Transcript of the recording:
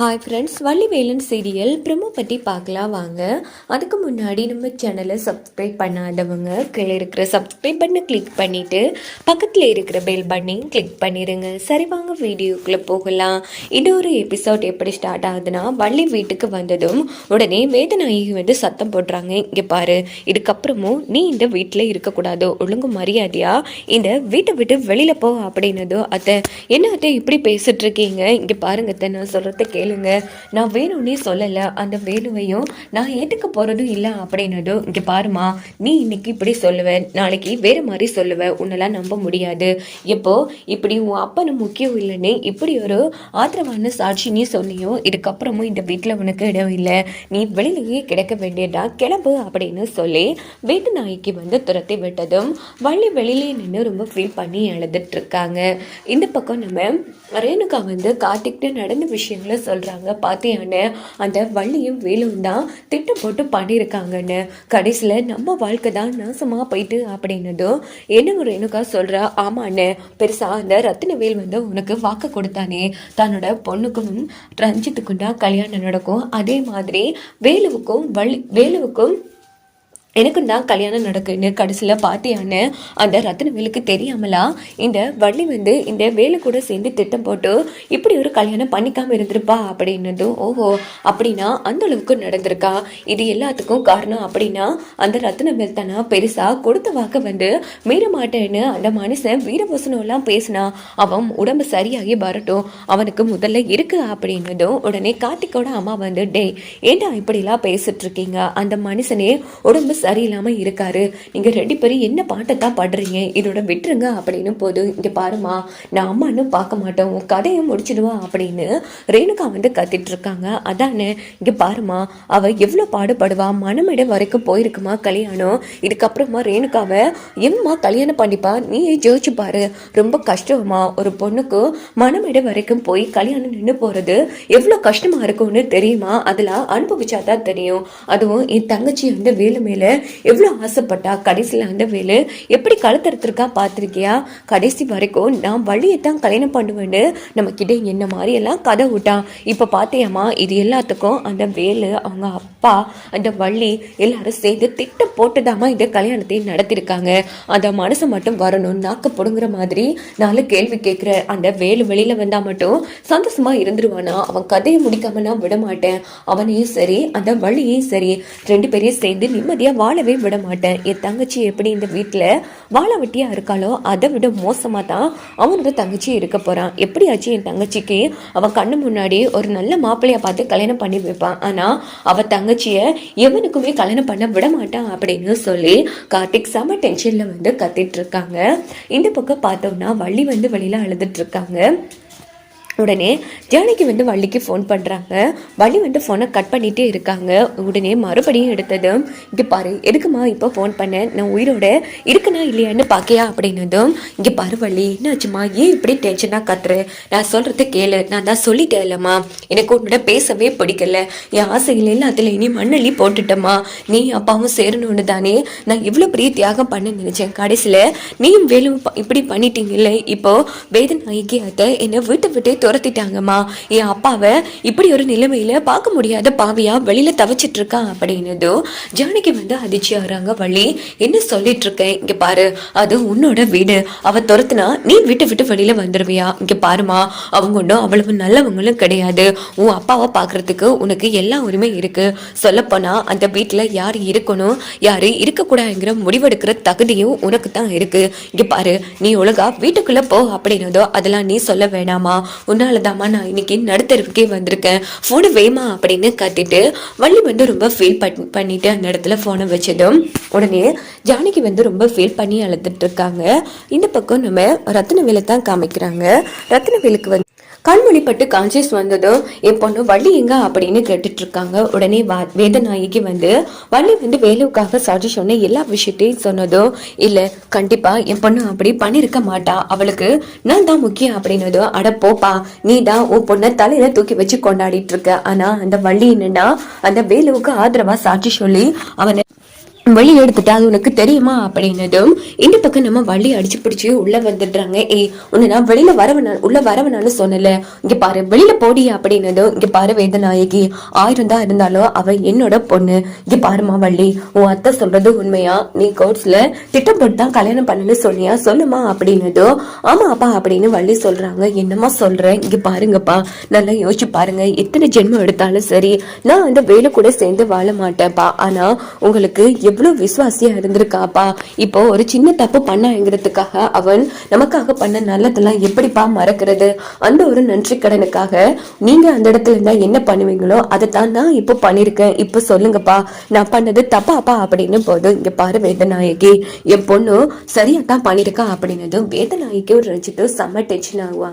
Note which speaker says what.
Speaker 1: Hi friends Vallivelan serial promo பற்றி பார்க்கலாம் வாங்க. அதுக்கு முன்னாடி நம்ம சேனலை சப்ஸ்கிரைப் பண்ணாதவங்க கீழே இருக்கிற சப்ஸ்கிரைப் பண்ணை கிளிக் பண்ணிவிட்டு பக்கத்தில் இருக்கிற பெல் பட்டனையும் கிளிக் பண்ணிடுங்க சரி வாங்க வீடியோக்குள்ளே போகலாம். இது ஒரு எபிசோட் எப்படி ஸ்டார்ட் ஆகுதுன்னா வள்ளி வீட்டுக்கு வந்ததும் உடனே வேதநாயகி வந்து சத்தம் போடுறாங்க. இங்கே பாரு இதுக்கப்புறமும் நீ இந்த வீட்டில் இருக்கக்கூடாது? ஒழுங்கு மரியாதையா? இந்த வீட்டை விட்டு வெளியில் போ அப்படின்னதோ? அத்தை என்ன அத்தை இப்படி பேசிட்டு இருக்கீங்க? இங்கே பாருங்க அத்தை நான் சொல்கிறத கேளுங்க. நான் வேணும்னே சொல்லலை. அந்த வேணுவையும் நான் ஏற்றுக்க போகிறதும் இல்லை அப்படின்னதும் இங்கே பாருமா நீ இன்னைக்கு இப்படி சொல்லுவ நாளைக்கு வேறு மாதிரி சொல்லுவ. உன்னெல்லாம் நம்ப முடியாது. இப்போ இப்படி உன் அப்பனு முக்கியம் இல்லைன்னு இப்படி ஒரு ஆத்திரமான சாட்சி நீ சொன்னியோ இதுக்கப்புறமும் இந்த வீட்டில் உனக்கு இடம் இல்லை. நீ வெளியிலேயே கிடக்க வேண்டியதா? கிளம்பு அப்படின்னு சொல்லி வீட்டு நாய்க்கு வந்து துரத்தி விட்டதும் வள்ளி வெளியிலே நின்று ரொம்ப ஃபீல் பண்ணி எழுதிட்டு இருக்காங்க. இந்த பக்கம் நம்ம ரேணுகா வந்து கார்த்திக்கிட்ட நடந்த விஷயங்களை சொல்கிறாங்க பார்த்தியான்னு அந்த வள்ளியும் வேலும் தான் திட்டம் போட்டு பண்ணியிருக்காங்கன்னு கடைசியில் நம்ம வாழ்க்கை தான் நாசமாக போயிட்டு அப்படின்னதும் என்ன ரேணுகா சொல்கிறா ஆமாண்ணே பெருசாக அந்த ரத்தினவேல் வந்து உனக்கு வாக்கு கொடுத்தானே. தன்னோட பொண்ணுக்கும் ரஞ்சித்துக்கும் தான் கல்யாணம் நடக்கும். அதே மாதிரி வேலுவுக்கும் வள்ளி வேலுவுக்கும் எனக்கும் தான் கல்யாணம் நடக்குன்னு கடைசியில் பாத்தியான்னு அந்த ரத்னவேலுக்கு தெரியாமலா இந்த வள்ளி வந்து இந்த வேலை கூட சேர்ந்து திட்டம் போட்டு இப்படி ஒரு கல்யாணம் பண்ணிக்காம இருந்திருப்பா அப்படின்னதும் ஓஹோ அப்படின்னா அந்த அளவுக்கு நடந்திருக்கா? இது எல்லாத்துக்கும் காரணம் அப்படின்னா அந்த ரத்னவேல் தானா பெருசாக கொடுத்த வாக்க வந்து மீற மாட்டேன்னு அந்த மனுஷன் வீரவசனம்லாம் பேசினா அவன் உடம்பு சரியாகி வரட்டும் அவனுக்கு முதல்ல இருக்கு அப்படின்னதும் உடனே கார்த்திகோட அம்மா வந்து டேய் ஏன்டா இப்படிலாம் பேசிட்டு இருக்கீங்க? அந்த மனுஷனே உடம்பு சரியில்லாமல் இருக்காரு. நீங்கள் ரெண்டு பேரும் என்ன பாட்டை தான் பாடுறீங்க? இதோட விட்டுருங்க அப்படின்னு போது இங்கே பாருமா நான் அம்மான்னு பார்க்க மாட்டோம். உன் கதையை முடிச்சிடுவா அப்படின்னு ரேணுகா வந்து கத்திட்டு இருக்காங்க. அதானே இங்கே பாருமா அவள் எவ்வளோ பாடுபடுவா? மனமிட வரைக்கும் போயிருக்குமா கல்யாணம்? இதுக்கப்புறமா ரேணுகாவை எம்மா கல்யாணம் பண்ணிப்பா? நீ ஜோதிச்சு பாரு. ரொம்ப கஷ்டமா ஒரு பொண்ணுக்கு மனமிட வரைக்கும் போய் கல்யாணம் நின்று போகிறது எவ்வளோ கஷ்டமாக இருக்கும்னு தெரியுமா? அதெல்லாம் அனுபவிச்சா தான் தெரியும். அதுவும் என் தங்கச்சி வந்து வேலு மேல எவ்வளோ ஆசைப்பட்டா? கடைசியில் அந்த வேலு எப்படி கழுத்தறுத்துருக்கா பார்த்துருக்கியா? கடைசி வரைக்கும் நான் வழியை தான் கல்யாணம் பண்ணுவேன்னு நம்ம என்ன மாதிரி எல்லாம் கதை விட்டான் இப்போ பார்த்தியாமா இது எல்லாத்துக்கும் அந்த வேலு அவங்க அப்பா அந்த வள்ளி எல்லாரும் சேர்ந்து திட்டம் போட்டுதாம்மா இந்த கல்யாணத்தை நடத்தியிருக்காங்க அந்த மனசை மட்டும் வரணும் நாக்கு பிடுங்குற மாதிரி நாலு கேள்வி கேட்குற அந்த வேலு வெளியில் வந்தால் மட்டும் சந்தோஷமாக இருந்துருவானா? அவன் கதையை முடிக்காம நான் விட மாட்டேன் அவனையும் சரி அந்த வள்ளியையும் சரி ரெண்டு பேரையும் சேர்ந்து நிம்மதியாக வாழவே விட மாட்டேன் என் தங்கச்சி எப்படி இந்த வீட்டில் வாழ வெட்டியா இருக்காளோ அதை விட மோசமாக தான் அவனோட தங்கச்சி இருக்க போகிறான் எப்படியாச்சும் என் தங்கச்சிக்கு அவன் கண்ணு முன்னாடி ஒரு நல்ல மாப்பிள்ளையை பார்த்து கல்யாணம் பண்ணி வைப்பான். ஆனால் அவள் தங்கச்சியை எவனுக்குமே கல்யாணம் பண்ண விட மாட்டான் அப்படின்னு சொல்லி கார்த்திக் செம டென்ஷனில் வந்து கத்திட்டு இருக்காங்க. இந்த பக்கம் பார்த்தோம்னா வள்ளி வந்து வெளியில் அழுதுட்டு இருக்காங்க. உடனே ஜானகி வந்து வள்ளிக்கு ஃபோன் பண்ணுறாங்க வள்ளி வந்து ஃபோனை கட் பண்ணிகிட்டே இருக்காங்க. உடனே மறுபடியும் எடுத்ததும் இங்கே பாரு எதுக்குமா இப்போ ஃபோன் பண்ணேன் நான் உயிரோட இருக்கனா இல்லையான்னு பார்க்கையா அப்படின்னதும் இங்கே பாரு வள்ளி என்னாச்சுமா? ஏன் இப்படி டென்ஷனாக கத்துற? நான் சொல்கிறத கேளு. நான் தான் சொல்லிட்டேன் இல்லைம்மா எனக்கு உன்னோட பேசவே பிடிக்கல. என் ஆசைகள் எல்லாத்துல இனி மண்ணள்ளி போட்டுட்டம்மா. நீ அப்பாவும் சேரணும்னு தானே நான் இவ்வளோ பெரிய தியாகம் பண்ண நினச்சேன். கடைசியில் நீயும் வேலும் ப- இப்படி பண்ணிட்டீங்கல்ல? இப்போ வேதநாயகி அத்தை என்னை வீட்டை விட்டே துரத்திட்டாங்கம்மா. என் அப்பாவை இப்படி ஒரு நிலைமையில பார்க்க முடியாத பாவியா வெளியில் தவிச்சிட்டு இருக்கான் அப்படின்னதோ ஜானகி வந்து அதிர்ச்சியாகிறாங்க வழி வள்ளி என்ன சொல்லிட்டு இருக்கேன் பாரு அது உன்னோட வீடு. அவ துரத்துனா நீ விட்டு விட்டு வெளியில வந்துருவியா? இங்க பாருமா அவங்க ஒன்றும் அவ்வளவு நல்லவங்களும் கிடையாது. உன் அப்பாவை பார்க்குறதுக்கு உனக்கு எல்லா உரிமை இருக்கு. சொல்லப்போனால் அந்த வீட்டுல யார் இருக்கணும் யாரு இருக்கக்கூடாதுங்கிற முடிவெடுக்கிற தகுதியும் உனக்கு தான் இருக்கு. இங்க பாரு நீ ஒழுங்கா வீட்டுக்குள்ள போ அப்படின்னதோ அதெல்லாம் நீ சொல்ல வேணாமா? உன்னாலதாம்மா நான் இன்னைக்கு நடுத்தருவுக்கே வந்திருக்கேன். ஃபோனு வேமா அப்படின்னு கத்திட்டு வள்ளி வந்து ரொம்ப ஃபீல் பண்ணிட்டு அந்த இடத்துல ஃபோனை வச்சதும் உடனே ஜானகி வந்து ரொம்ப ஃபீல் பண்ணி அழுதுட்டு இருக்காங்க. இந்த பக்கம் நம்ம ரத்னவேலை தான் காமிக்கிறாங்க. ரத்னவேலுக்கு வந்து கண்மொழிப்பட்டு கான்சியஸ் வந்ததும் என் பொண்ணு வள்ளி எங்க அப்படின்னு கேட்டுட்டு இருக்காங்க. உடனே வா வேதநாயகி வந்து வள்ளி வந்து வேலுவுக்காக சாட்சி சொன்ன எல்லா விஷயத்தையும் சொன்னதும் இல்லை கண்டிப்பா என் பொண்ணு அப்படி பண்ணிருக்க மாட்டா. அவளுக்கு நான் தான் முக்கியம் அப்படின்னதும் அட போப்பா நீ தான் உன் பொண்ணை தலையில தூக்கி வச்சு கொண்டாடிட்டு இருக்க. ஆனா அந்த வள்ளி என்னன்னா அந்த வேலுவுக்கு ஆதரவா சாட்சி சொல்லி அவனை வழி எடுத்துட்டா அது உனக்கு தெரியுமா அப்படின்னதும் இந்த பக்கம் நம்ம வள்ளி அடிச்சு பிடிச்சி உள்ள வந்துடுறாங்க. ஏய் உன்னை நான் வெளியில வரவனா உள்ள வரவனான்னு சொன்னல இங்க பாரு வெளியில போடி அப்படின்னதும் இங்க பாரு வேதநாயகி ஆயிரம் தான் இருந்தாலும் அவ என்னோட பொண்ணு. இங்க பாருமா வள்ளி உன் அத்தை சொல்றது உண்மையா? நீ கோர்ட்ஸ்ல திட்டம் போட்டு தான் கல்யாணம் பண்ணனு சொன்னியா சொல்லுமா அப்படின்னதும் ஆமா அப்பா அப்படின்னு வள்ளி சொல்றாங்க. என்னம்மா சொல்றேன் இங்க பாருங்கப்பா நல்லா யோசிச்சு பாருங்க. எத்தனை ஜென்மம் எடுத்தாலும் சரி நான் அந்த வேலை கூட சேர்ந்து வாழ மாட்டேன்ப்பா. ஆனா உங்களுக்கு எவ்வளவு விசுவாசியா இருந்திருக்காப்பா? இப்போ ஒரு சின்ன தப்பு பண்ணாங்கிறதுக்காக அவன் நமக்காக பண்ண நல்லதெல்லாம் எப்படிப்பா மறக்கிறது? அந்த ஒரு நன்றி கடனுக்காக நீங்க அந்த இடத்துல இருந்தா என்ன பண்ணுவீங்களோ அதை தான் நான் இப்போ பண்ணிருக்கேன் இப்போ சொல்லுங்கப்பா நான் பண்ணது தப்பாப்பா அப்படின்னு போதும் இங்க பாரு வேதநாயகி என் பொண்ணு சரியா தான் பண்ணிருக்கா அப்படின்னதும் வேதநாயகி ஒரு நினைச்சிட்டு செம்ம டென்ஷன் ஆகுவாங்க.